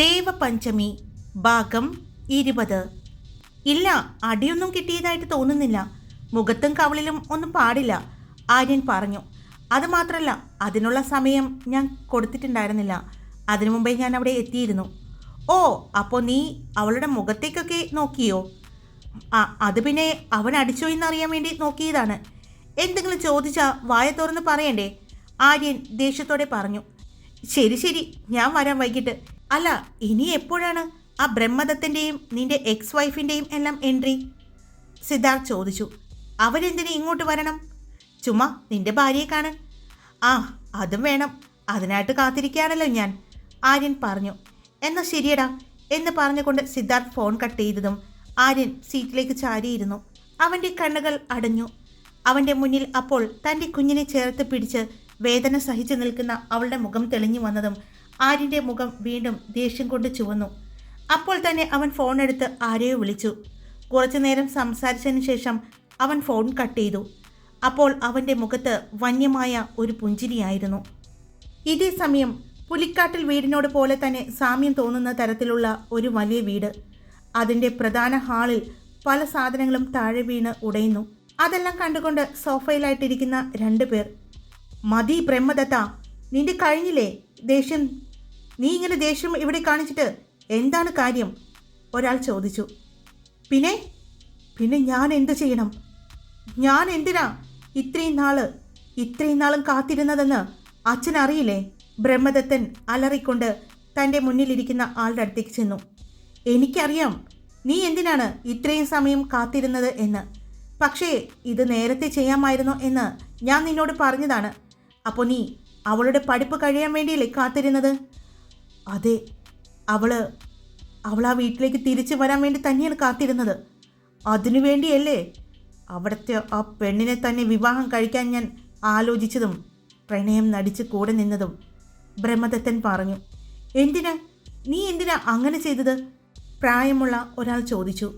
ദേവപഞ്ചമി ഭാഗം ഇരുപത്. ഇല്ല അടിയൊന്നും കിട്ടിയതായിട്ട് തോന്നുന്നില്ല. മുഖത്തും കവളിലും ഒന്നും പാടില്ല ആര്യൻ പറഞ്ഞു. അതുമാത്രമല്ല അതിനുള്ള സമയം ഞാൻ കൊടുത്തിട്ടുണ്ടായിരുന്നില്ല. അതിനു മുമ്പേ ഞാൻ അവിടെ എത്തിയിരുന്നു. ഓ അപ്പോൾ നീ അവളുടെ മുഖത്തേക്കൊക്കെ നോക്കിയോ? ആ അത് പിന്നെ അവൻ അടിച്ചോ എന്നറിയാൻ വേണ്ടി നോക്കിയതാണ്. എന്തെങ്കിലും ചോദിച്ചാൽ വായ തുറന്ന് പറയണ്ടേ? ആര്യൻ ദേഷ്യത്തോടെ പറഞ്ഞു. ശരി ശരി ഞാൻ വരാം വൈകിട്ട്. അല്ല ഇനി എപ്പോഴാണ് ആ ബ്രഹ്മദത്തിന്റെയും നിന്റെ എക്സ് വൈഫിന്റെയും എല്ലാം എൻട്രി സിദ്ധാർത്ഥ് ചോദിച്ചു. അവരെന്തിനു ഇങ്ങോട്ട് വരണം? ചുമ്മാ നിന്റെ ഭാര്യയെ കാണാൻ ആ അതും വേണം. അതിനായിട്ട് കാത്തിരിക്കുകയാണല്ലോ ഞാൻ ആര്യൻ പറഞ്ഞു. എന്നാൽ ശരിയടാ എന്ന് പറഞ്ഞുകൊണ്ട് സിദ്ധാർത്ഥ് ഫോൺ കട്ട് ചെയ്തതും ആര്യൻ സീറ്റിലേക്ക് ചാരിയിരുന്നു. അവന്റെ കണ്ണുകൾ അടഞ്ഞു. അവന്റെ മുന്നിൽ അപ്പോൾ തന്റെ കുഞ്ഞിനെ ചേർത്ത് പിടിച്ച് വേദന സഹിച്ചു നിൽക്കുന്ന അവളുടെ മുഖം തെളിഞ്ഞു വന്നതും ആര്യന്റെ മുഖം വീണ്ടും ദേഷ്യം കൊണ്ട് ചുവന്നു. അപ്പോൾ തന്നെ അവൻ ഫോൺ എടുത്ത് ആര്യയെ വിളിച്ചു. കുറച്ചു നേരം സംസാരിച്ചതിന് ശേഷം അവൻ ഫോൺ കട്ട് ചെയ്തു. അപ്പോൾ അവന്റെ മുഖത്ത് വന്യമായ ഒരു പുഞ്ചിരിയായിരുന്നു. ഇതേ സമയം പുലിക്കാട്ടിൽ വീടിനോട് പോലെ തന്നെ സാമ്യം തോന്നുന്ന തരത്തിലുള്ള ഒരു വലിയ വീട്. അതിന്റെ പ്രധാന ഹാളിൽ പല സാധനങ്ങളും താഴെ വീണ് ഉടയുന്നു. അതെല്ലാം കണ്ടുകൊണ്ട് സോഫയിലായിട്ടിരിക്കുന്ന രണ്ടു പേർ. മതി ബ്രഹ്മദത്ത നിന്റെ കഴിഞ്ഞില്ലേ? ദേഷ്യം നീ ഇങ്ങനെ ദേഷ്യം ഇവിടെ കാണിച്ചിട്ട് എന്താണ് കാര്യം? ഒരാൾ ചോദിച്ചു. പിന്നെ? പിന്നെ ഞാൻ എന്ത് ചെയ്യണം? ഞാൻ എന്തിനാ ഇത്രയും നാൾ ഇത്രയും നാളും കാത്തിരുന്നതെന്ന് അച്ഛൻ അറിയില്ലേ? ബ്രഹ്മദത്തൻ അലറിക്കൊണ്ട് തന്റെ മുന്നിലിരിക്കുന്ന ആളുടെ അടുത്തേക്ക് ചെന്നു. എനിക്കറിയാം നീ എന്തിനാണ് ഇത്രയും സമയം കാത്തിരുന്നത് എന്ന്. പക്ഷേ ഇത് നേരത്തെ ചെയ്യാമായിരുന്നു എന്ന് ഞാൻ നിന്നോട് പറഞ്ഞതാണ്. അപ്പോൾ നീ അവളുടെ പഠിപ്പ് കഴിയാൻ വേണ്ടിയല്ലേ കാത്തിരുന്നത്? അതെ അവൾ അവൾ ആ വീട്ടിലേക്ക് തിരിച്ചു വരാൻ വേണ്ടി തന്നെയാണ് കാത്തിരുന്നത്. അതിനു വേണ്ടിയല്ലേ അവിടുത്തെ ആ പെണ്ണിനെ തന്നെ വിവാഹം കഴിക്കാൻ ഞാൻ ആലോചിച്ചതും പ്രണയം നടിച്ച് കൂടെ നിന്നതും. ബ്രഹ്മദത്തൻ പറഞ്ഞു എന്തിനാ? നീ എന്തിനാ അങ്ങനെ ചെയ്തത്? പ്രായമുള്ള ഒരാൾ ചോദിച്ചു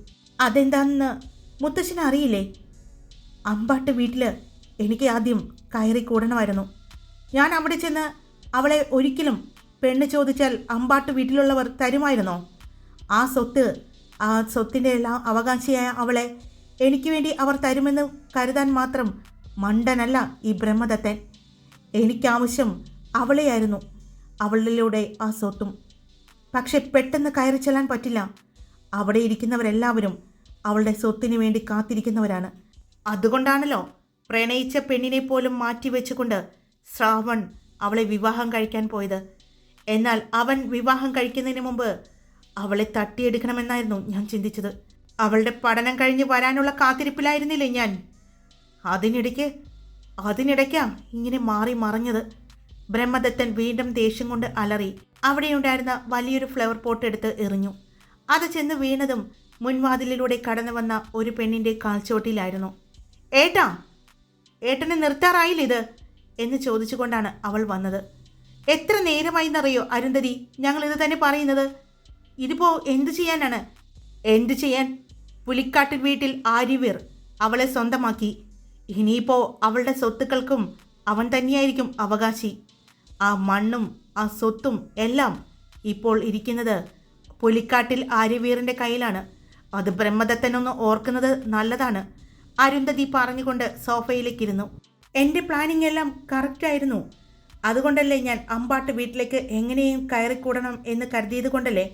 അതെന്താണെന്ന് മുത്തശ്ശന് അറിയില്ലേ? അമ്പാട്ട് വീട്ടിൽ എനിക്ക് ആദ്യം കയറി കൂടണമായിരുന്നു ഞാൻ അവിടെ ചെന്ന് അവളെ ഒരിക്കലും പെണ്ണ് ചോദിച്ചാൽ അമ്പാട്ട് വീട്ടിലുള്ളവർ തരുമായിരുന്നോ? ആ സ്വത്ത് ആ സ്വത്തിന്റെ എല്ലാം അവകാശിയായ അവളെ എനിക്ക് വേണ്ടി അവർ തരുമെന്ന് കരുതാൻ മാത്രം മണ്ടനല്ല ഈ ബ്രഹ്മദത്തൻ. എനിക്കാവശ്യം അവളെയായിരുന്നു അവളിലൂടെ ആ സ്വത്തും. പക്ഷെ പെട്ടെന്ന് കയറി ചെല്ലാൻ പറ്റില്ല. അവിടെ ഇരിക്കുന്നവരെല്ലാവരും അവളുടെ സ്വത്തിന് വേണ്ടി കാത്തിരിക്കുന്നവരാണ്. അതുകൊണ്ടാണല്ലോ പ്രണയിച്ച പെണ്ണിനെ പോലും മാറ്റിവെച്ചുകൊണ്ട് ശ്രാവൺ അവളെ വിവാഹം കഴിക്കാൻ പോയത്. എന്നാൽ അവൻ വിവാഹം കഴിക്കുന്നതിന് മുമ്പ് അവളെ തട്ടിയെടുക്കണമെന്നായിരുന്നു ഞാൻ ചിന്തിച്ചത്. അവളുടെ പഠനം കഴിഞ്ഞ് വരാനുള്ള കാത്തിരിപ്പിലായിരുന്നില്ലേ ഞാൻ? അതിനിടയ്ക്ക് അതിനിടയ്ക്കാ ഇങ്ങനെ മാറി മറഞ്ഞത്. ബ്രഹ്മദത്തൻ വീണ്ടും ദേഷ്യം കൊണ്ട് അലറി. അവിടെയുണ്ടായിരുന്ന വലിയൊരു ഫ്ലവർ പോട്ട് എടുത്ത് എറിഞ്ഞു. അത് ചെന്ന് വീണതും മുൻവാതിലിലൂടെ കടന്നു വന്ന ഒരു പെണ്ണിന്റെ കാൽച്ചോട്ടിലായിരുന്നു. ഏട്ടാ ഏട്ടനെ നിർത്താറായില്ല ഇത്? എന്ന് ചോദിച്ചുകൊണ്ടാണ് അവൾ വന്നത്. എത്ര നേരമായി എന്നറിയോ അരുന്ധതി? ഞങ്ങൾ ഇത് തന്നെ പറയുന്നത്. ഇതിപ്പോ എന്തു ചെയ്യാനാണ്? എന്തു ചെയ്യാൻ? പുലിക്കാട്ടിൽ വീട്ടിൽ ആര്യവീർ അവളെ സ്വന്തമാക്കി. ഇനിയിപ്പോ അവളുടെ സ്വത്തുക്കൾക്കും അവൻ തന്നെയായിരിക്കും അവകാശി. ആ മണ്ണും ആ സ്വത്തും എല്ലാം ഇപ്പോൾ ഇരിക്കുന്നത് പുലിക്കാട്ടിൽ ആര്യവീറിന്റെ കയ്യിലാണ്. അത് ബ്രഹ്മദത്തനൊന്ന് ഓർക്കുന്നത് നല്ലതാണ്. അരുന്ധതി പറഞ്ഞുകൊണ്ട് സോഫയിലേക്കിരുന്നു. എന്റെ പ്ലാനിങ് എല്ലാം കറക്റ്റായിരുന്നു അതുകൊണ്ടല്ലേ ഞാൻ അമ്പാട്ട് വീട്ടിലേക്ക് എങ്ങനെയും കയറിക്കൂടണം എന്ന് കരുതിയത് കൊണ്ടല്ലേ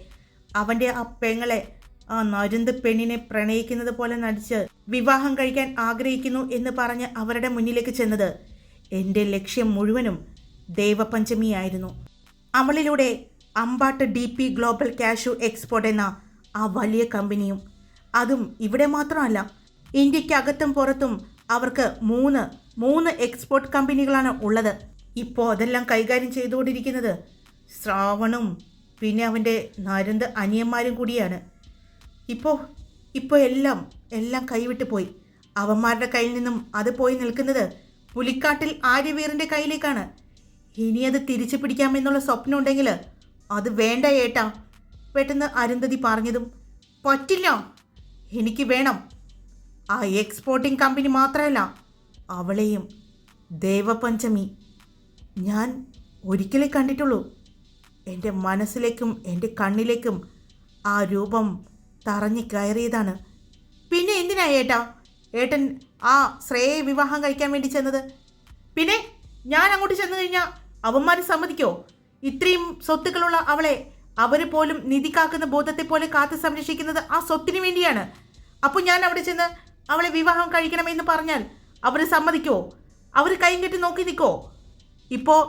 അവന്റെ ആ പെങ്ങളെ ആ നരുന്ത് പെണ്ണിനെ പ്രണയിക്കുന്നത് പോലെ നടിച്ച് വിവാഹം കഴിക്കാൻ ആഗ്രഹിക്കുന്നു എന്ന് പറഞ്ഞ് അവരുടെ മുന്നിലേക്ക് ചെന്നത്. എന്റെ ലക്ഷ്യം മുഴുവനും ദേവപഞ്ചമിയായിരുന്നു. അവളിലൂടെ Ambat D P global cashew export എന്ന ആ വലിയ കമ്പനിയും അതും ഇവിടെ മാത്രമല്ല ഇന്ത്യക്കകത്തും പുറത്തും അവർക്ക് മൂന്ന് മൂന്ന് എക്സ്പോർട്ട് കമ്പനികളാണ് ഉള്ളത്. ഇപ്പോൾ അതെല്ലാം കൈകാര്യം ചെയ്തുകൊണ്ടിരിക്കുന്നത്? ശ്രാവണും പിന്നെ അവന്റെ നരന്ത് അനിയന്മാരും കൂടിയാണ്. ഇപ്പോൾ ഇപ്പോൾ എല്ലാം എല്ലാം കൈവിട്ട് പോയി. അവന്മാരുടെ കയ്യിൽ നിന്നും അത് പോയി നിൽക്കുന്നത് പുലിക്കാട്ടിൽ ആര്യവീറിന്റെ കയ്യിലേക്കാണ്. ഇനി അത് തിരിച്ചു പിടിക്കാമെന്നുള്ള സ്വപ്നം ഉണ്ടെങ്കിൽ അത് വേണ്ട ഏട്ടാ പെട്ടെന്ന് അരുന്ധതി പറഞ്ഞതും. പറ്റില്ല എനിക്ക് വേണം. ആ എക്സ്പോർട്ടിംഗ് കമ്പനി മാത്രമല്ല അവളെയും ദേവപഞ്ചമി ഞാൻ ഒരിക്കലേ കണ്ടിട്ടുള്ളൂ. എന്റെ മനസ്സിലേക്കും എന്റെ കണ്ണിലേക്കും ആ രൂപം തറഞ്ഞു കയറിയതാണ്. പിന്നെ എന്തിനാ ഏട്ടാ? ഏട്ടൻ ആ ശ്രേയെ വിവാഹം കഴിക്കാൻ വേണ്ടി ചെന്നത്? പിന്നെ ഞാൻ അങ്ങോട്ട് ചെന്നു കഴിഞ്ഞാൽ അവന്മാർ സമ്മതിക്കോ? ഇത്രയും സ്വത്തുക്കളുള്ള അവളെ അവർ പോലും നിധി കാക്കുന്ന ബോധത്തെ പോലെ കാത്തു സംരക്ഷിക്കുന്നത് ആ സ്വത്തിന് വേണ്ടിയാണ്. അപ്പോൾ ഞാൻ അവിടെ ചെന്ന് അവളെ വിവാഹം കഴിക്കണമെന്ന് പറഞ്ഞാൽ അവർ സമ്മതിക്കോ? അവർ കൈയും കെട്ടി നോക്കി നിൽക്കോ? ഇപ്പോൾ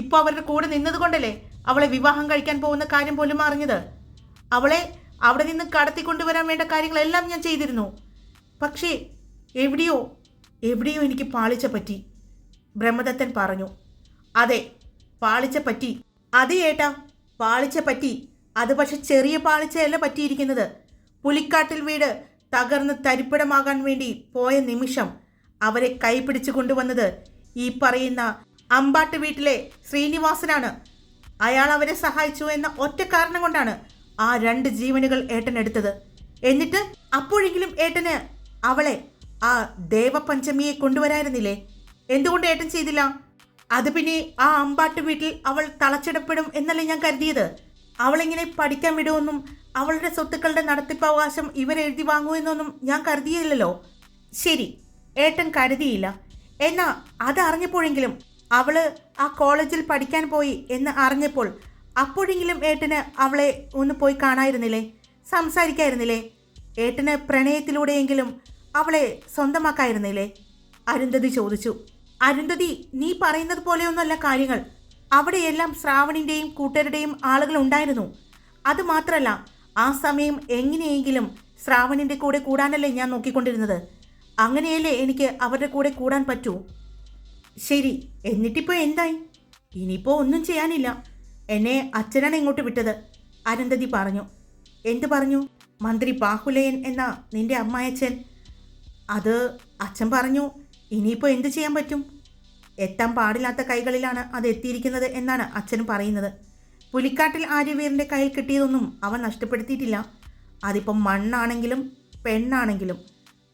ഇപ്പോൾ അവരുടെ കൂടെ നിന്നത് കൊണ്ടല്ലേ അവളെ വിവാഹം കഴിക്കാൻ പോകുന്ന കാര്യം പോലും അറിഞ്ഞത്? അവളെ അവിടെ നിന്ന് കടത്തിക്കൊണ്ടുവരാൻ വേണ്ട കാര്യങ്ങളെല്ലാം ഞാൻ ചെയ്തിരുന്നു. പക്ഷേ എവിടെയോ എവിടെയോ എനിക്ക് പാളിച്ച പറ്റി ബ്രഹ്മദത്തൻ പറഞ്ഞു അതെ പാളിച്ച പറ്റി അതെ ഏട്ടാ പാളിച്ച പറ്റി അത് പക്ഷെ ചെറിയ പാളിച്ചയല്ല പറ്റിയിരിക്കുന്നത്. പുലിക്കാട്ടിൽ വീട് തകർന്ന് തരിപ്പിടമാകാൻ വേണ്ടി പോയ നിമിഷം അവരെ കൈപിടിച്ചു കൊണ്ടുവന്നത് ഈ പറയുന്ന അമ്പാട്ട് വീട്ടിലെ ശ്രീനിവാസനാണ്. അയാൾ അവരെ സഹായിച്ചു എന്ന ഒറ്റ കാരണം കൊണ്ടാണ് ആ രണ്ട് ജീവനുകൾ ഏട്ടൻ എടുത്തത്. എന്നിട്ട് അപ്പോഴെങ്കിലും ഏട്ടന് അവളെ ആ ദേവപഞ്ചമിയെ കൊണ്ടുവരായിരുന്നില്ലേ? എന്തുകൊണ്ട് ഏട്ടൻ ചെയ്തില്ല? അത് പിന്നെ ആ അമ്പാട്ട് വീട്ടിൽ അവൾ തളച്ചിടപ്പെടും എന്നല്ലേ ഞാൻ കരുതിയത്? അവളിങ്ങനെ പഠിക്കാൻ വിടുമെന്നും അവളുടെ സ്വത്തുക്കളുടെ നടത്തിപ്പവകാശം ഇവരെഴുതി വാങ്ങുമെന്നൊന്നും ഞാൻ കരുതിയില്ലല്ലോ. ശരി ഏട്ടൻ കരുതിയില്ല. എന്നാ അതറിഞ്ഞപ്പോഴെങ്കിലും അവൾ ആ കോളേജിൽ പഠിക്കാൻ പോയി എന്ന് അറിഞ്ഞപ്പോൾ അപ്പോഴെങ്കിലും ഏട്ടന് അവളെ ഒന്ന് പോയി കാണായിരുന്നില്ലേ? സംസാരിക്കായിരുന്നില്ലേ? ഏട്ടന് പ്രണയത്തിലൂടെയെങ്കിലും അവളെ സ്വന്തമാക്കായിരുന്നില്ലേ? അരുന്ധതി ചോദിച്ചു. അരുന്ധതി നീ പറയുന്നത് പോലെയൊന്നുമല്ല കാര്യങ്ങൾ. അവിടെയെല്ലാം ശ്രാവണിന്റെയും കൂട്ടരുടെയും ആളുകൾ ഉണ്ടായിരുന്നു. അത് മാത്രമല്ല ആ സമയം എങ്ങനെയെങ്കിലും ശ്രാവണിന്റെ കൂടെ കൂടാനല്ലേ ഞാൻ നോക്കിക്കൊണ്ടിരുന്നത്? അങ്ങനെയല്ലേ എനിക്ക് അവരുടെ കൂടെ കൂടാൻ പറ്റൂ? ശരി എന്നിട്ടിപ്പോൾ എന്തായി? ഇനിയിപ്പോൾ ഒന്നും ചെയ്യാനില്ല. എന്നെ അച്ഛനാണ് ഇങ്ങോട്ട് വിട്ടത് അരുന്ധതി പറഞ്ഞു. എന്ത് പറഞ്ഞു? മന്ത്രി ബാഹുലയൻ എന്ന നിന്റെ അമ്മായച്ചൻ അത് അച്ഛൻ പറഞ്ഞു ഇനിയിപ്പോൾ എന്ത് ചെയ്യാൻ പറ്റും? എത്താൻ പാടില്ലാത്ത കൈകളിലാണ് അത് എത്തിയിരിക്കുന്നത് എന്നാണ് അച്ഛൻ പറയുന്നത്. പുലിക്കാട്ടിൽ ആര്യവീറിന്റെ കയ്യിൽ കിട്ടിയതൊന്നും അവൻ നഷ്ടപ്പെടുത്തിയിട്ടില്ല. അതിപ്പം മണ്ണാണെങ്കിലും പെണ്ണാണെങ്കിലും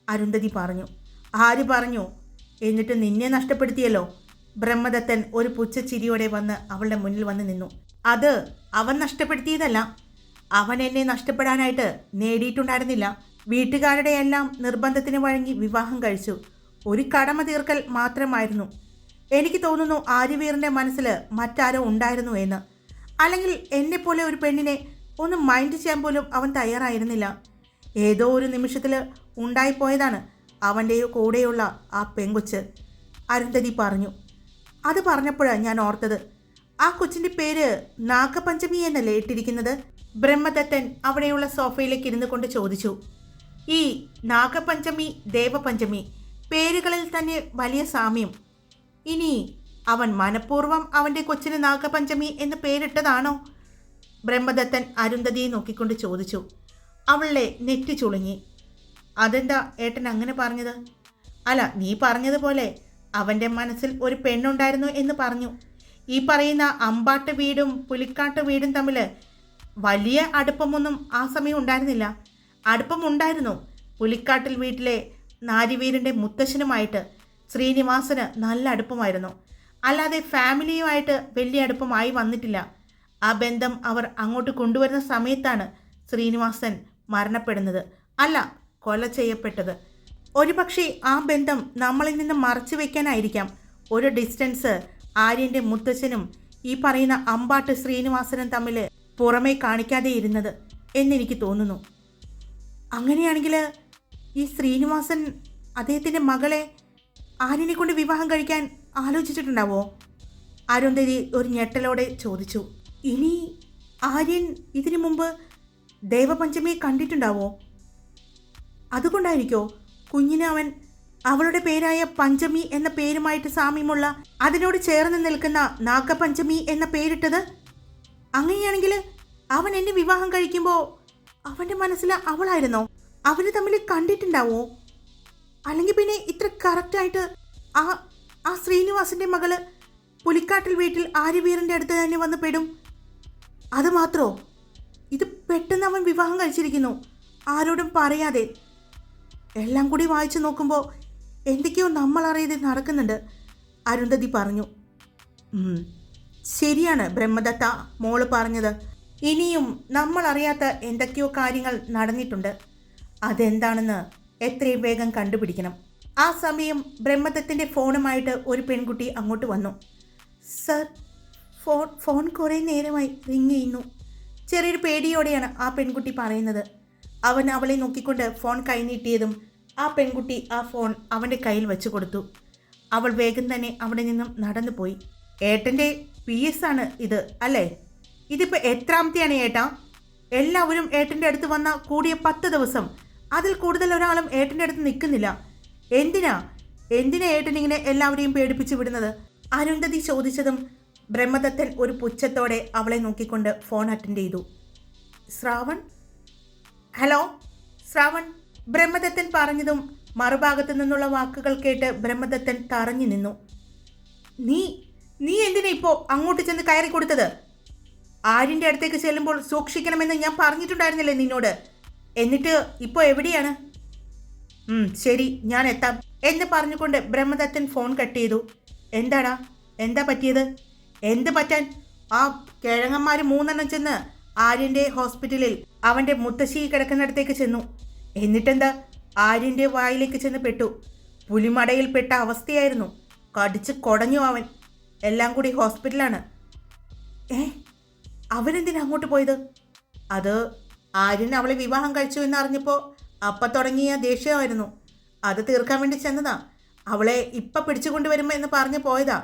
അരുന്ധതി പറഞ്ഞു. ആര് പറഞ്ഞു? എന്നിട്ട് നിന്നെ നഷ്ടപ്പെടുത്തിയല്ലോ. ബ്രഹ്മദത്തൻ ഒരു പുച്ഛച്ചിരിയോടെ വന്ന് അവളുടെ മുന്നിൽ വന്ന് നിന്നു. അത് അവൻ നഷ്ടപ്പെടുത്തിയതല്ല. അവൻ എന്നെ നഷ്ടപ്പെടാനായിട്ട് നേടിയിട്ടുണ്ടായിരുന്നില്ല. വീട്ടുകാരുടെ എല്ലാം നിർബന്ധത്തിന് വഴങ്ങി വിവാഹം കഴിച്ചു. ഒരു കടമ തീർക്കൽ മാത്രമായിരുന്നു. എനിക്ക് തോന്നുന്നു ആര്യവീറിന്റെ മനസ്സിൽ മറ്റാരോ ഉണ്ടായിരുന്നു എന്ന്. അല്ലെങ്കിൽ എന്നെപ്പോലെ ഒരു പെണ്ണിനെ ഒന്ന് മൈൻഡ് ചെയ്യാൻ പോലും അവൻ തയ്യാറായിരുന്നില്ല. ഏതോ ഒരു നിമിഷത്തിൽ ഉണ്ടായിപ്പോയതാണ്. അവന്റെ കൂടെയുള്ള ആ പെങ്കൊച്ച് അരുന്ധതി പറഞ്ഞു. അത് പറഞ്ഞപ്പോഴാണ് ഞാൻ ഓർത്തത്. ആ കൊച്ചിന്റെ പേര് നാഗപഞ്ചമി എന്നല്ലേ ഇട്ടിരിക്കുന്നത്? ബ്രഹ്മദത്തൻ അവിടെയുള്ള സോഫയിലേക്ക് ഇരുന്നു കൊണ്ട് ചോദിച്ചു. ഈ നാഗപഞ്ചമി ദേവപഞ്ചമി പേരുകളിൽ തന്നെ വലിയ സാമ്യം. ഇനി അവൻ മനഃപൂർവം അവന്റെ കൊച്ചിന് നാഗപഞ്ചമി എന്ന് പേരിട്ടതാണോ? ബ്രഹ്മദത്തൻ അരുന്ധതിയെ നോക്കിക്കൊണ്ട് ചോദിച്ചു. അവളെ നെറ്റി ചുളുങ്ങി. അതെന്താ ഏട്ടൻ അങ്ങനെ പറഞ്ഞത്? അല്ല നീ പറഞ്ഞതുപോലെ അവന്റെ മനസ്സിൽ ഒരു പെണ്ണുണ്ടായിരുന്നു എന്ന് പറഞ്ഞു. ഈ പറയുന്ന അമ്പാട്ട് വീടും പുലിക്കാട്ട് വീടും തമ്മിൽ വലിയ അടുപ്പമൊന്നും ആ സമയം ഉണ്ടായിരുന്നില്ല. അടുപ്പമുണ്ടായിരുന്നു പുലിക്കാട്ടിൽ വീട്ടിലെ നാരിവീരന്റെ മുത്തശ്ശനുമായിട്ട്. ശ്രീനിവാസന് നല്ല അടുപ്പമായിരുന്നു. അല്ലാതെ ഫാമിലിയുമായിട്ട് വലിയ അടുപ്പമായി വന്നിട്ടില്ല. ആ ബന്ധം അവർ അങ്ങോട്ട് കൊണ്ടുവരുന്ന സമയത്താണ് ശ്രീനിവാസൻ മരണപ്പെടുന്നത്. അല്ല കൊല ചെയ്യപ്പെട്ടത്. ഒരുപക്ഷെ ആ ബന്ധം നമ്മളിൽ നിന്ന് മറച്ചു വയ്ക്കാനായിരിക്കാം ഒരു ഡിസ്റ്റൻസ് ആര്യന്റെ മുത്തച്ഛനും ഈ പറയുന്ന അമ്പാട്ട് ശ്രീനിവാസനും തമ്മിൽ പുറമേ കാണിക്കാതെ ഇരുന്നത് എന്നെനിക്ക് തോന്നുന്നു. അങ്ങനെയാണെങ്കിൽ ഈ ശ്രീനിവാസൻ അദ്ദേഹത്തിന്റെ മകളെ ആര്യനെ കൊണ്ട് വിവാഹം കഴിക്കാൻ ആലോചിച്ചിട്ടുണ്ടാവോ? അരുന്ധതി ഒരു ഞെട്ടലോടെ ചോദിച്ചു. ഇനി ആര്യൻ ഇതിനു മുമ്പ് ദേവപഞ്ചമിയെ കണ്ടിട്ടുണ്ടാവോ? അതുകൊണ്ടായിരിക്കോ? കുഞ്ഞിനെ അവൻ അവളുടെ പേരായ പഞ്ചമി എന്ന പേരുമായിട്ട് സാമ്യമുള്ള അതിനോട് ചേർന്ന് നിൽക്കുന്ന നാഗപഞ്ചമി എന്ന പേരിട്ടത്? അങ്ങനെയാണെങ്കിൽ അവൻ എന്നെ വിവാഹം കഴിക്കുമ്പോൾ അവന്റെ മനസ്സിൽ അവളായിരുന്നോ? അവർ തമ്മിൽ കണ്ടിട്ടുണ്ടാവോ? അല്ലെങ്കിൽ പിന്നെ ഇത്ര കറക്റ്റായിട്ട് ആ ആ ശ്രീനിവാസിന്റെ മകൾ പുലിക്കാട്ടിൽ വീട്ടിൽ ആര്യവീറിന്റെ അടുത്ത് തന്നെ വന്ന് പെടും? അത് മാത്രോ? ഇത് പെട്ടെന്ന് അവൻ വിവാഹം കഴിച്ചിരിക്കുന്നു. ആരോടും പറയാതെ എല്ലാം കൂടി വായിച്ചു നോക്കുമ്പോൾ എന്തൊക്കെയോ നമ്മൾ അറിയാതെ നടക്കുന്നുണ്ട്. അരുന്ധതി പറഞ്ഞു ശരിയാണ് ബ്രഹ്മദത്ത മോൾ പറഞ്ഞത്. ഇനിയും നമ്മൾ അറിയാത്ത എന്തൊക്കെയോ കാര്യങ്ങൾ നടന്നിട്ടുണ്ട്. അതെന്താണെന്ന് എത്രയും വേഗം കണ്ടുപിടിക്കണം. ആ സമയം ബ്രഹ്മദത്തിന്റെ ഫോണുമായിട്ട് ഒരു പെൺകുട്ടി അങ്ങോട്ട് വന്നു. സർ ഫോൺ ഫോൺ കുറേ നേരമായി റിങ് ചെയ്യുന്നു. ചെറിയൊരു പേടിയോടെയാണ് ആ പെൺകുട്ടി പറയുന്നത്. അവൻ അവളെ നോക്കിക്കൊണ്ട് ഫോൺ കൈനീട്ടിയതും ആ പെൺകുട്ടി ആ ഫോൺ അവന്റെ കയ്യിൽ വെച്ചു കൊടുത്തു. അവൾ വേഗം തന്നെ അവിടെ നിന്നും നടന്നു പോയി ഏട്ടന്റെ പി എസ് ആണ് ഇത് അല്ലേ? ഇതിപ്പോൾ എത്രാമത്തെയാണ് ഏട്ടാ? എല്ലാവരും ഏട്ടന്റെ അടുത്ത് വന്ന കൂടിയ പത്ത് ദിവസം അതിൽ കൂടുതൽ ഒരാളും ഏട്ടന്റെ അടുത്ത് നിൽക്കുന്നില്ല. എന്തിനാ? എന്തിനാ ഏട്ടൻ ഇങ്ങനെ എല്ലാവരെയും പേടിപ്പിച്ചു വിടുന്നത്? അരുന്ധതി ചോദിച്ചതും ബ്രഹ്മദത്തൻ ഒരു പുച്ഛത്തോടെ അവളെ നോക്കിക്കൊണ്ട് ഫോൺ അറ്റൻഡ് ചെയ്തു. ശ്രാവൺ ഹലോ ശ്രാവൺ. ബ്രഹ്മദത്തൻ പറഞ്ഞതും മറുഭാഗത്തു നിന്നുള്ള വാക്കുകൾ കേട്ട് ബ്രഹ്മദത്തൻ തറഞ്ഞു നിന്നു. നീ നീ എന്തിനാ ഇപ്പോൾ അങ്ങോട്ട് ചെന്ന് കയറി കൊടുത്തത്? ആര്യന്റെ അടുത്തേക്ക് ചെല്ലുമ്പോൾ സൂക്ഷിക്കണമെന്ന് ഞാൻ പറഞ്ഞിട്ടുണ്ടായിരുന്നില്ലേ നിന്നോട്? എന്നിട്ട് ഇപ്പോൾ എവിടെയാണ്? ശരി ഞാൻ എത്താം എന്ന് പറഞ്ഞുകൊണ്ട് ബ്രഹ്മദത്തൻ ഫോൺ കട്ട് ചെയ്തു. എന്താടാ? എന്താ പറ്റിയത്? എന്ത് പറ്റാൻ? ആ കിഴങ്ങന്മാർ മൂന്നെണ്ണം ചെന്ന് ആര്യന്റെ ഹോസ്പിറ്റലിൽ അവന്റെ മുത്തശ്ശി കിടക്കുന്നിടത്തേക്ക് ചെന്നു. എന്നിട്ടെന്താ? ആര്യന്റെ വായിലേക്ക് ചെന്ന് പെട്ടു. പുലിമടയിൽ പെട്ട അവസ്ഥയായിരുന്നു. കടിച്ച് കുടഞ്ഞു അവൻ. എല്ലാം കൂടി ഹോസ്പിറ്റലാണ്. ഏ? അവനെന്തിനാ അങ്ങോട്ട് പോയത്? അത് ആര്യൻ അവളെ വിവാഹം കഴിച്ചു എന്നറിഞ്ഞപ്പോൾ അപ്പം തുടങ്ങിയ ദേഷ്യമായിരുന്നു. അത് തീർക്കാൻ വേണ്ടി ചെന്നതാ. അവളെ ഇപ്പം പിടിച്ചുകൊണ്ടുവരുമ്പോൾ എന്ന് പറഞ്ഞ് പോയതാ.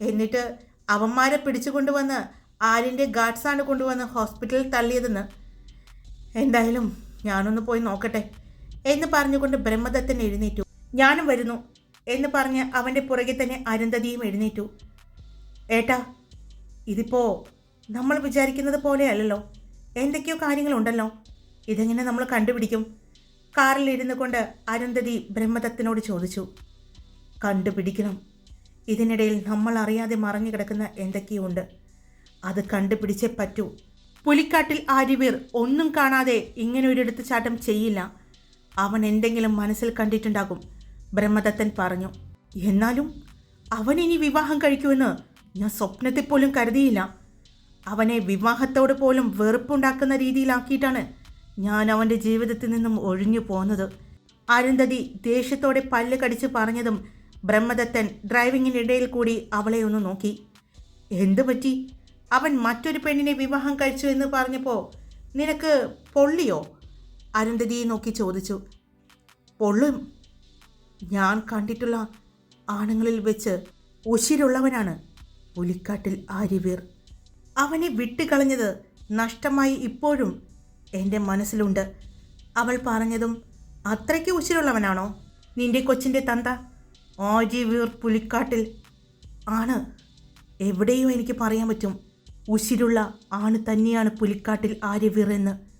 എന്നിട്ട് അവന്മാരെ പിടിച്ചുകൊണ്ടുവന്ന് ആര്യന്റെ ഗാർഡ്സാണ് കൊണ്ടുവന്ന് ഹോസ്പിറ്റലിൽ തള്ളിയതെന്ന് എന്തായാലും ഞാനൊന്ന് പോയി നോക്കട്ടെ എന്ന് പറഞ്ഞുകൊണ്ട് ബ്രഹ്മദത്തൻ എഴുന്നേറ്റു. ഞാനും വരുന്നു എന്ന് പറഞ്ഞ് അവന്റെ പുറകെ തന്നെ അരുന്ധതിയും എഴുന്നേറ്റു. ഏട്ടാ ഇതിപ്പോൾ നമ്മൾ വിചാരിക്കുന്നത് പോലെയല്ലല്ലോ എന്തൊക്കെയോ കാര്യങ്ങളുണ്ടല്ലോ. ഇതെങ്ങനെ നമ്മൾ കണ്ടുപിടിക്കും? കാറിൽ ഇരുന്നു കൊണ്ട് അരുന്ധതി ബ്രഹ്മദത്തിനോട് ചോദിച്ചു. കണ്ടുപിടിക്കണം. ഇതിനിടയിൽ നമ്മൾ അറിയാതെ മറഞ്ഞു കിടക്കുന്ന എന്തൊക്കെയോ ഉണ്ട്. അത് കണ്ടുപിടിച്ചേ പറ്റൂ. പുലിക്കാട്ടിൽ ആര്യവീർ ഒന്നും കാണാതെ ഇങ്ങനെ ഒരു എടുത്തുചാട്ടം ചെയ്യില്ല. അവൻ എന്തെങ്കിലും മനസ്സിൽ കണ്ടിട്ടുണ്ടാകും ബ്രഹ്മദത്തൻ പറഞ്ഞു. എന്നാലും അവൻ ഇനി വിവാഹം കഴിക്കുമെന്ന് ഞാൻ സ്വപ്നത്തിൽ പോലും കരുതിയില്ല. അവനെ വിവാഹത്തോട് പോലും വെറുപ്പുണ്ടാക്കുന്ന രീതിയിലാക്കിയിട്ടാണ് ഞാൻ അവന്റെ ജീവിതത്തിൽ നിന്നും ഒഴിഞ്ഞു പോന്നത്. അരുന്ധതി ദേഷ്യത്തോടെ പല്ല് കടിച്ച് പറഞ്ഞതും ബ്രഹ്മദത്തൻ ഡ്രൈവിങ്ങിനിടയിൽ കൂടി അവളെ ഒന്ന് നോക്കി. എന്തു പറ്റി അവൻ മറ്റൊരു പെണ്ണിനെ വിവാഹം കഴിച്ചു എന്ന് പറഞ്ഞപ്പോൾ നിനക്ക് പൊള്ളിയോ? അരുന്ധതിയെ നോക്കി ചോദിച്ചു. പൊള്ളും. ഞാൻ കണ്ടിട്ടുള്ള ആണുങ്ങളിൽ വെച്ച് ഉശിരുള്ളവനാണ്. പുലിക്കാട്ടിൽ ആര്യവീർ. അവനെ വിട്ടുകളഞ്ഞത് നഷ്ടമായി ഇപ്പോഴും എന്റെ മനസ്സിലുണ്ട്. അവൾ പറഞ്ഞതും അത്രയ്ക്ക് ഉശിരുള്ളവനാണോ? നിന്റെ കൊച്ചിന്റെ തന്ത ആര്യവീർ പുലിക്കാട്ടിൽ ആണ്. എവിടെയോ എനിക്ക് പറയാൻ പറ്റും. ഉശിരുള്ള ആണ് തന്നെയാണ് പുലിക്കാട്ടിൽ ആര്യവീർ എന്ന്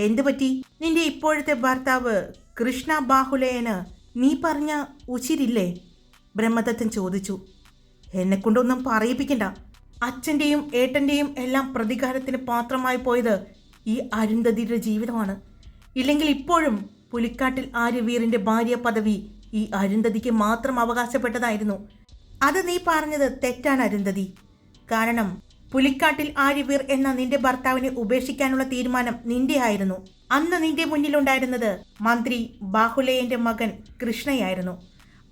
എന്തു പറ്റി നിന്റെ ഇപ്പോഴത്തെ ഭർത്താവ് കൃഷ്ണ ബാഹുലയന് നീ പറഞ്ഞ ഉശിരില്ലേ? ബ്രഹ്മദത്തൻ ചോദിച്ചു. എന്നെ കൊണ്ടൊന്നും പറയിപ്പിക്കണ്ട. അച്ഛന്റെയും ഏട്ടന്റെയും എല്ലാം പ്രതികാരത്തിന് പാത്രമായി പോയത് ഈ അരുന്ധതിയുടെ ജീവിതമാണ്. ഇല്ലെങ്കിൽ ഇപ്പോഴും പുലിക്കാട്ടിൽ ആര്യവീറിന്റെ ഭാര്യ പദവി ഈ അരുന്ധതിക്ക് മാത്രം അവകാശപ്പെട്ടതായിരുന്നു. അത് നീ പറഞ്ഞത് തെറ്റാണ് അരുന്ധതി. കാരണം പുലിക്കാട്ടിൽ ആര്യവീർ എന്ന നിന്റെ ഭർത്താവിനെ ഉപേക്ഷിക്കാനുള്ള തീരുമാനം നിന്റെ ആയിരുന്നു അന്ന് നിന്റെ മുന്നിലുണ്ടായിരുന്നത് മന്ത്രി ബാഹുലയന്റെ മകൻ കൃഷ്ണയായിരുന്നു.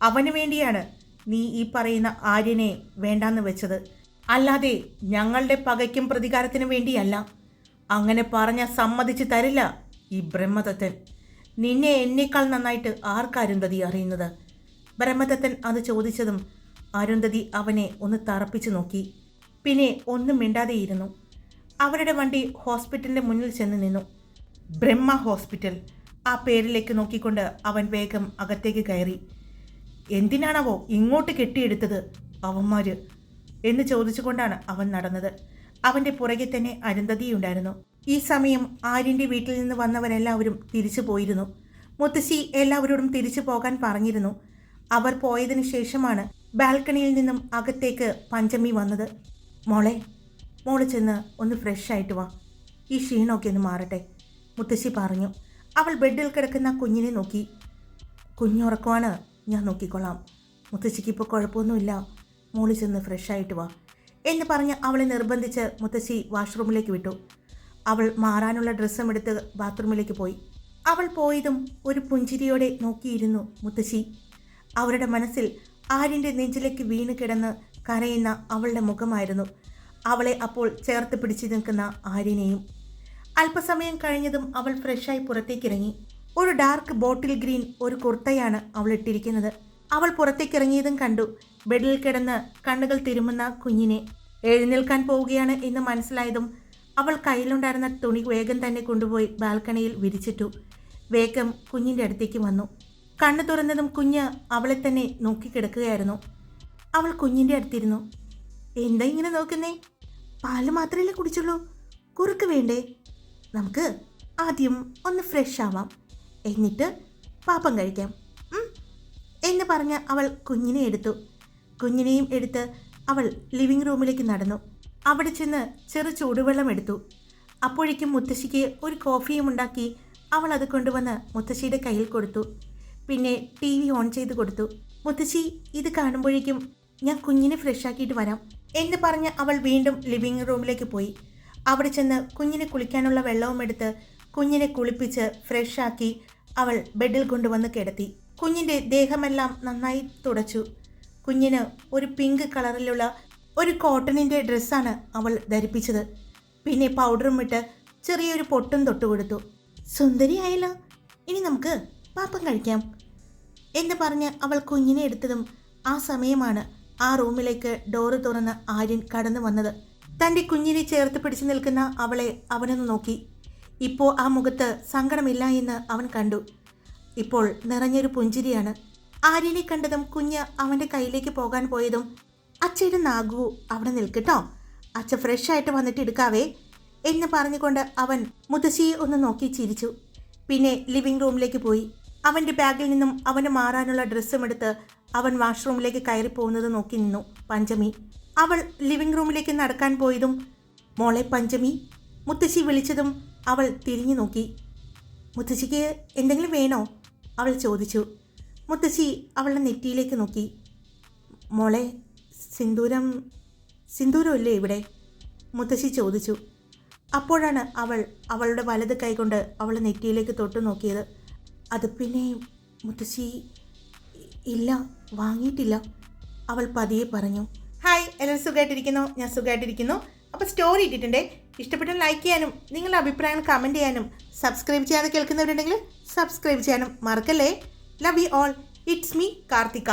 അവന് വേണ്ടിയാണ് നീ ഈ പറയുന്ന ആര്യനെ വേണ്ടാന്ന് വെച്ചത്. അല്ലാതെ ഞങ്ങളുടെ പകയ്ക്കും പ്രതികാരത്തിനും വേണ്ടിയല്ല. അങ്ങനെ പറഞ്ഞ സമ്മതിച്ചു തരില്ല ഈ ബ്രഹ്മദത്തൻ. നിന്നെ എന്നേക്കാൾ നന്നായിട്ട് ആർക്കരുന്ധതി അറിയുന്നത്? ബ്രഹ്മദത്തൻ അത് ചോദിച്ചതും അരുന്ധതി അവനെ ഒന്ന് തറപ്പിച്ചു നോക്കി. പിന്നെ ഒന്നും മിണ്ടാതെയിരുന്നു. അവരുടെ വണ്ടി ഹോസ്പിറ്റലിന്റെ മുന്നിൽ ചെന്ന് നിന്നു. ബ്രഹ്മ ഹോസ്പിറ്റൽ. ആ പേരിലേക്ക് നോക്കിക്കൊണ്ട് അവൻ വേഗം അകത്തേക്ക് കയറി. എന്തിനാണവോ ഇങ്ങോട്ട് കെട്ടിയെടുത്തത് അവന്മാർ എന്ന് ചോദിച്ചുകൊണ്ടാണ് അവൻ നടന്നത്. അവന്റെ പുറകെ തന്നെ അരുന്ധതിയുണ്ടായിരുന്നു. ഈ സമയം ആര്യന്റെ വീട്ടിൽ നിന്ന് വന്നവരെല്ലാവരും തിരിച്ചു പോയിരുന്നു. മുത്തശ്ശി എല്ലാവരോടും തിരിച്ചു പോകാൻ പറഞ്ഞിരുന്നു. അവർ പോയതിനു ശേഷമാണ് ബാൽക്കണിയിൽ നിന്നും അകത്തേക്ക് പഞ്ചമി വന്നത്. മോളെ മോൾ ചെന്ന് ഒന്ന് ഫ്രഷ് ആയിട്ട് വാ. ഈ ക്ഷീണമൊക്കെ ഒന്ന് മാറട്ടെ. മുത്തശ്ശി പറഞ്ഞു. അവൾ ബെഡിൽ കിടക്കുന്ന കുഞ്ഞിനെ നോക്കി. കുഞ്ഞുറക്കമാണ് ഞാൻ നോക്കിക്കൊള്ളാം. മുത്തശ്ശിക്ക് ഇപ്പോൾ കുഴപ്പമൊന്നുമില്ല. മോൾ ചെന്ന് ഫ്രഷ് ആയിട്ട് വാ എന്ന് പറഞ്ഞ് അവളെ നിർബന്ധിച്ച് മുത്തശ്ശി വാഷ്റൂമിലേക്ക് വിട്ടു. അവൾ മാറാനുള്ള ഡ്രസ്സും എടുത്ത് ബാത്റൂമിലേക്ക് പോയി. അവൾ പോയതും ഒരു പുഞ്ചിരിയോടെ നോക്കിയിരുന്നു മുത്തശ്ശി. അവരുടെ മനസ്സിൽ ആര്യന്റെ നെഞ്ചിലേക്ക് വീണ് കിടന്ന് കരയുന്ന അവളുടെ മുഖമായിരുന്നു. അവളെ അപ്പോൾ ചേർത്ത് പിടിച്ചു നിൽക്കുന്ന ആര്യനെയും. അല്പസമയം കഴിഞ്ഞതും അവൾ ഫ്രഷായി പുറത്തേക്കിറങ്ങി. ഒരു ഡാർക്ക് ബോട്ടിൽ ഗ്രീൻ ഒരു കുർത്തയാണ് അവൾ ഇട്ടിരിക്കുന്നത്. അവൾ പുറത്തേക്കിറങ്ങിയതും കണ്ടു. ബെഡിൽ കിടന്ന് കണ്ണുകൾ തിരുമുന്ന കുഞ്ഞിനെ. എഴുന്നേൽക്കാൻ പോവുകയാണ് എന്ന് മനസ്സിലായതും അവൾ കയ്യിലുണ്ടായിരുന്ന തുണി വേഗം തന്നെ കൊണ്ടുപോയി ബാൽക്കണിയിൽ വിരിച്ചിട്ടു. വേഗം കുഞ്ഞിന്റെ അടുത്തേക്ക് വന്നു. കണ്ണു തുറന്നതും കുഞ്ഞ് അവളെ തന്നെ നോക്കിക്കിടക്കുകയായിരുന്നു. അവൾ കുഞ്ഞിന്റെ അടുത്തിരുന്നു. എന്താ ഇങ്ങനെ നോക്കുന്നേ? പാൽ മാത്രമല്ലേ കുടിച്ചുള്ളൂ. കുറുക്ക് വേണ്ടേ? നമുക്ക് ആദ്യം ഒന്ന് ഫ്രഷ് ആവാം. എന്നിട്ട് പാപ്പം കഴിക്കാം. എന്ന് പറഞ്ഞ് അവൾ കുഞ്ഞിനെ എടുത്തു. കുഞ്ഞിനെയും എടുത്ത് അവൾ ലിവിംഗ് റൂമിലേക്ക് നടന്നു. അവിടെ ചെന്ന് ചെറു ചൂടുവെള്ളം എടുത്തു. അപ്പോഴേക്കും മുത്തശ്ശിക്ക് ഒരു കോഫിയും ഉണ്ടാക്കി അവൾ അത് കൊണ്ടുവന്ന് മുത്തശ്ശിയുടെ കയ്യിൽ കൊടുത്തു. പിന്നെ ടി വി ഓൺ ചെയ്ത് കൊടുത്തു. മുത്തശ്ശി ഇത് കാണുമ്പോഴേക്കും ഞാൻ കുഞ്ഞിനെ ഫ്രഷ് ആക്കിയിട്ട് വരാം എന്ന് പറഞ്ഞ് അവൾ വീണ്ടും ലിവിംഗ് റൂമിലേക്ക് പോയി. അവിടെ ചെന്ന് കുഞ്ഞിനെ കുളിക്കാനുള്ള വെള്ളവും എടുത്ത് കുഞ്ഞിനെ കുളിപ്പിച്ച് ഫ്രഷ് ആക്കി അവൾ ബെഡിൽ കൊണ്ടുവന്ന് കിടത്തി. കുഞ്ഞിന്റെ ദേഹമെല്ലാം നന്നായി തുടച്ചു. കുഞ്ഞിന് ഒരു പിങ്ക് കളറിലുള്ള ഒരു കോട്ടണിന്റെ ഡ്രസ്സാണ് അവൾ ധരിപ്പിച്ചത്. പിന്നെ പൗഡറും ഇട്ട് ചെറിയൊരു പൊട്ടും തൊട്ട് കൊടുത്തു. സുന്ദരിയായല്ലോ ഇനി നമുക്ക് പാപ്പം കഴിക്കാം എന്ന് പറഞ്ഞ് അവൾ കുഞ്ഞിനെ എടുത്തതും ആ സമയമാണ് ആ റൂമിലേക്ക് ഡോറ് തുറന്ന് ആര്യൻ കടന്നു വന്നത്. തന്റെ കുഞ്ഞിനെ ചേർത്ത് പിടിച്ചു നിൽക്കുന്ന അവളെ അവനൊന്ന് നോക്കി. ഇപ്പോൾ ആ മുഖത്ത് സങ്കടമില്ല എന്ന് അവൻ കണ്ടു. ഇപ്പോൾ നിറഞ്ഞൊരു പുഞ്ചിരിയാണ്. ആര്യനെ കണ്ടതും കുഞ്ഞ് അവന്റെ കയ്യിലേക്ക് പോകാൻ പോയതും അച്ഛയുടെ നാഗു അവിടെ നിൽക്കട്ടോ. അച്ഛ ഫ്രഷ് ആയിട്ട് വന്നിട്ട് എടുക്കാവേ എന്ന് പറഞ്ഞുകൊണ്ട് അവൻ മുത്തശ്ശിയെ ഒന്ന് നോക്കി ചിരിച്ചു. പിന്നെ ലിവിംഗ് റൂമിലേക്ക് പോയി. അവന്റെ ബാഗിൽ നിന്നും അവന് മാറാനുള്ള ഡ്രസ്സും എടുത്ത് അവൻ വാഷ്റൂമിലേക്ക് കയറി പോകുന്നത് നോക്കി നിന്നു പഞ്ചമി. അവൾ ലിവിംഗ് റൂമിലേക്ക് നടക്കാൻ പോയതും മോളെ പഞ്ചമി. മുത്തശ്ശി വിളിച്ചതും അവൾ തിരിഞ്ഞു നോക്കി. മുത്തശ്ശിക്ക് എന്തെങ്കിലും വേണോ? അവൾ ചോദിച്ചു. മുത്തശ്ശി അവളുടെ നെറ്റിയിലേക്ക് നോക്കി. മോളെ സിന്ദൂരം സിന്ദൂരമല്ലേ ഇവിടെ? മുത്തശ്ശി ചോദിച്ചു. അപ്പോഴാണ് അവൾ അവളുടെ വലത് കൈകൊണ്ട് അവളുടെ നെറ്റിയിലേക്ക് തൊട്ടു നോക്കിയത് അത് പിന്നെ മുത്തശ്ശി ഇല്ല വാങ്ങിയിട്ടില്ല. അവൾ പതിയെ പറഞ്ഞു ഹായ് എല്ലാവരും സുഖമായിട്ടിരിക്കുന്നു ഞാൻ സുഖമായിട്ടിരിക്കുന്നു അപ്പോൾ സ്റ്റോറി ഇട്ടിട്ടുണ്ടേ. ഇഷ്ടപ്പെട്ട ലൈക്ക് ചെയ്യാനും നിങ്ങളുടെ അഭിപ്രായങ്ങൾ കമന്റ് ചെയ്യാനും സബ്സ്ക്രൈബ് ചെയ്യാതെ കേൾക്കുന്നവരുണ്ടെങ്കിൽ സബ്സ്ക്രൈബ് ചെയ്യാനും മറക്കല്ലേ? Love you all it's me Karthika